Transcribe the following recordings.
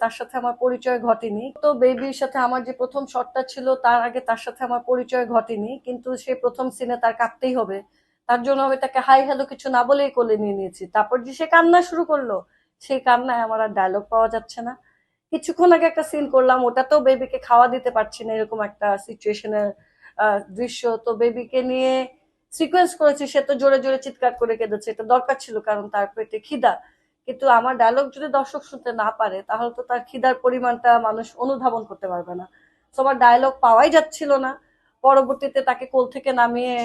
তার সাথে আমার পরিচয় ঘটেনি। তো বেবির সাথে আমার যে প্রথম শটটা ছিল, তার আগে তার সাথে আমার পরিচয় ঘটেনি, কিন্তু সে প্রথম সিনে তার কাঁদতেই হবে। তার জন্য আমি তাকে হাই হ্যালো কিছু না বলেই কোলে নিয়ে নিয়েছি। তারপর যে সে কান্না শুরু করল, সেই কান্নায় আমার আর ডায়লগ পাওয়া যাচ্ছে না। কিছুক্ষণ আগে একটা সিন করলাম, ওটাতেও বেবিকে খাওয়া দিতে পারছি না, এরকম একটা সিচুয়েশনের দৃশ্য। তো বেবিকে নিয়ে সিকোয়েন্স করেছি, সে তো জোরে জোরে চিৎকার করে কেঁদেছে। এটা দরকার ছিল, কারণ তার পেটে খিদা। কিন্তু আমার ডায়লগ যদি দর্শক শুনতে না পারে, তাহলে তো তার খিদার পরিমাণটা মানুষ অনুধাবন করতে পারবে না। তো আমার ডায়লগ পাওয়াই যাচ্ছিল না। পরবর্তীতে তাকে কোল থেকে নামিয়ে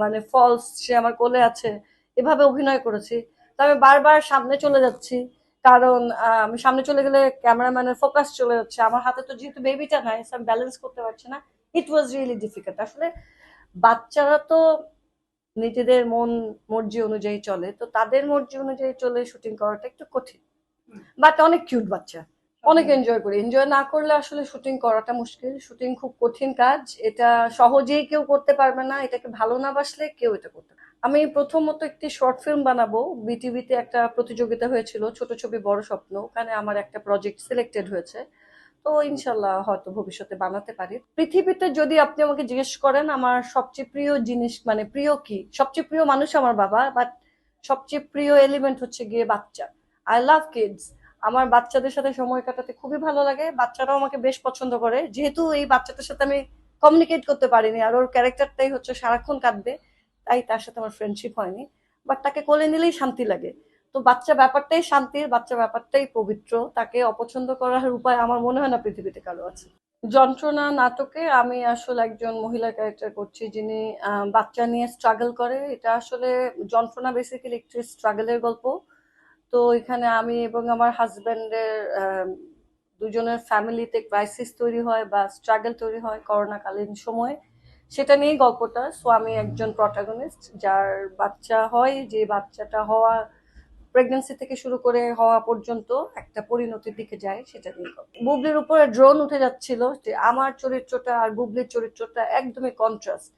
মানে ফলস সে আমার কোলে আছে, এভাবে অভিনয় করেছি। তো আমি বারবার সামনে চলে যাচ্ছি, কারণ আমি সামনে চলে গেলে ক্যামেরাম্যানের ফোকাস চলে যাচ্ছে। আমার হাতে তো যেহেতু বেবিটা নাই আমি ব্যালেন্স করতে পারছি না। ইট ওয়াজ রিয়েলি ডিফিকাল্ট আসলে বাচ্চারা তো নিজেদের মন মর্জি অনুযায়ী চলে। তো তাদের মর্জি অনুযায়ী চলে শুটিং করাটা একটু কঠিন। বাট অনেক কিউট বাচ্চা। অনেক এনজয় করি। এনজয় না করলে আসলে শুটিং করাটা মুশকিল। শুটিং খুব কঠিন কাজ। এটা সহজেই কেউ করতে পারবে না। এটাকে ভালো না বাসলে কেউ এটা করতে আমি প্রথমত একটি শর্ট ফিল্ম বানাবো। বিটিভিতে একটা প্রতিযোগিতা হয়েছিল ছোট ছবি বড় স্বপ্ন। ওখানে আমার একটা প্রজেক্ট সিলেক্টেড হয়েছে। তো ইনশাল্লাহ হয়তো ভবিষ্যতে বানাতে পারি। পৃথিবীতে যদি আপনি আমাকে জিজ্ঞেস করেন, আমার সবচেয়ে প্রিয় জিনিস মানে প্রিয় কি? সবচেয়ে প্রিয় মানুষ আমার বাবা বাট সবচেয়ে প্রিয় এলিমেন্ট হচ্ছে গিয়ে বাচ্চা। আই লাভ কিডস আমার বাচ্চাদের সাথে সময় কাটাতে খুবই ভালো লাগে। বাচ্চারাও আমাকে বেশ পছন্দ করে। যেহেতু এই বাচ্চাটার সাথে আমি কমিউনিকেট করতে পারিনি, আর ওর ক্যারেক্টারটাই হচ্ছে সারাক্ষণ কাঁদবে, তাই তার সাথে আমার ফ্রেন্ডশিপ হয়নি। বাট তাকে কোলে নিলেই শান্তি লাগে। তো বাচ্চা ব্যাপারটাই শান্তির, বাচ্চা ব্যাপারটাই পবিত্র, তাকে অপছন্দ করার উপায় আমার মনে হয় না পৃথিবীতে কারও আছে। যন্ত্রণা নাটকে আমি আসলে একজন মহিলা ক্যারেক্টার করছি যিনি বাচ্চা নিয়ে স্ট্রাগল করে। এটা আসলে যন্ত্রণা বেসিক্যালি একটি স্ট্রাগলের গল্প। তো এখানে আমি এবং আমার হাজবেন্ডের দুজনের ফ্যামিলিতে ক্রাইসিস তৈরি হয় বা স্ট্রাগল তৈরি হয় করোনাকালীন সময়ে। সেটা নিয়েই গল্পটা। সো আমি একজন প্রটাগনিস্ট যার বাচ্চা হয়, যে বাচ্চাটা হওয়া প্রেগনেন্সি থেকে শুরু করে হওয়া পর্যন্ত একটা পরিণতির দিকে যায় সেটা নিয়ে বুবলির উপরে ড্রোন উঠে যাচ্ছিল আমার চরিত্রটা আর বুবলির চরিত্রটা একদমই কন্ট্রাস্ট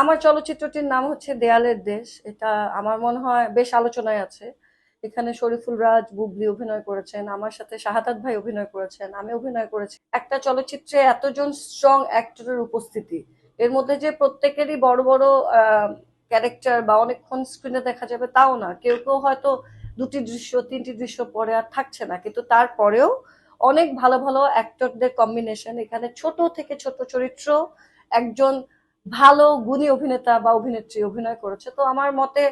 আমার চলচ্চিত্রটির নাম হচ্ছে দেয়ালের দেশ। এটা আমার মনে হয় বেশ আলোচনায় আছে। এখানে শরীফুল রাজ বুবলি অভিনয় করেছেন, আমার সাথে শাহাদাত ভাই অভিনয় করেছেন, আমি অভিনয় করেছি। একটা চলচ্চিত্রে এতজন স্ট্রং অ্যাক্টরের উপস্থিতি, এর মধ্যে যে প্রত্যেকেরই বড় বড় ক্যারেক্টার বা অনেকক্ষণ স্ক্রিনে দেখা যাবে তাও না। কেউ কেউ হয়তো দুটি দৃশ্য, তিনটি দৃশ্য পরে আর থাকছে না। কিন্তু তারপরেও অনেক ভালো ভালো অ্যাক্টরদের কম্বিনেশন এখানে ছোট থেকে ছোট চরিত্র, একজন ভালো গুণী অভিনেতা বা অভিনেত্রী অভিনয় করেছে। তো আমার মতে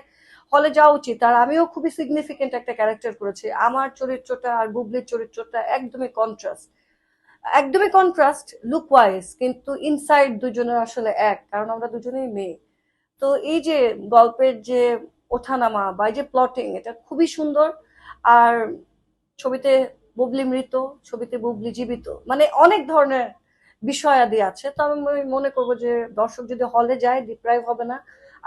হলে যাওয়া উচিত। আর আমিও খুবই সিগনিফিকেন্ট একটা ক্যারেক্টার করেছি। আমার চরিত্রটা আর বুবলির চরিত্রটা একদমই কন্ট্রাস্ট একদমই কন্ট্রাস্ট লুক ওয়াইজ কিন্তু ইনসাইড দুজনের আসলে এক, কারণ আমরা দুজনেই মেয়ে। তো এই যে গল্পের যে ওঠানামা বা যে প্লটিং এটা খুবই সুন্দর। আর ছবিতে বুবলি মৃত, ছবিতে বুবলি জীবিত মানে অনেক ধরনের বিষয়াদি আছে। তো আমি মনে করব যে দর্শক যদি হলে যায় ডিপ্রাইভ হবে না।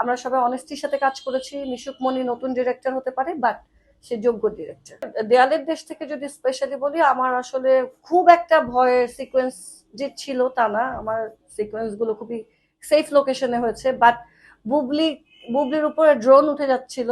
আমরা সবাই অনেস্টির সাথে কাজ করেছি। মিশুক মনি নতুন ডিরেক্টর হতে পারে বাট সে যোগ্য ডিরেক্টর দেয়ালের দেশ থেকে যদি স্পেশালি বলি, আমার আসলে খুব একটা ভয়ের সিকোয়েন্স যে ছিল তা না। আমার সিকোয়েন্সগুলো খুবই সেফ লোকেশনে হয়েছে বাট বুবলি বুবলির উপরে ড্রোন উঠে যাচ্ছিল।